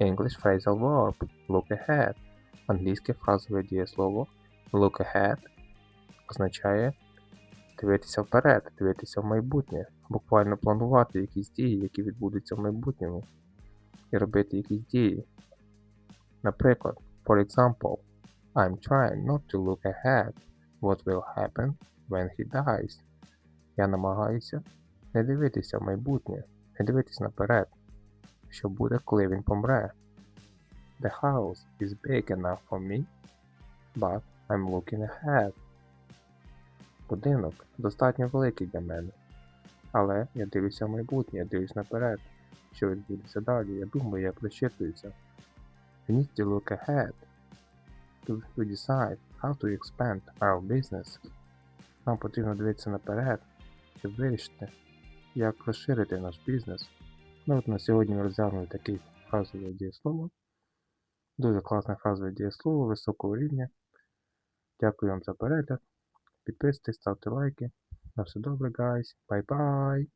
English phrasal verb look ahead. Англійське фразове дієслово look ahead означає дивитися вперед, дивитися в майбутнє, буквально планувати якісь дії, які відбудуться в майбутньому, і робити якісь дії. Наприклад, for example, I'm trying not to look ahead. What will happen when he dies? Я намагаюся не дивитися в майбутнє, не дивитися наперед, що буде, коли він помре. The house is big enough for me, but I'm looking ahead. Будинок достатньо великий для мене, але я дивлюся в майбутнє, я дивлюсь наперед, що відбудеться далі. Я думаю, я прищитуюся. We need to look ahead to, to decide how to expand our business. Нам потрібно дивитися наперед, щоб вирішити, як розширити наш бізнес. Ми от на сьогодні ми розглянули таке фразове дієслово. Дуже класне фразове дієслово високого рівня. Дякую вам за перегляд. Підписуйтесь, ставте лайки. На все добре, guys. Bye-bye.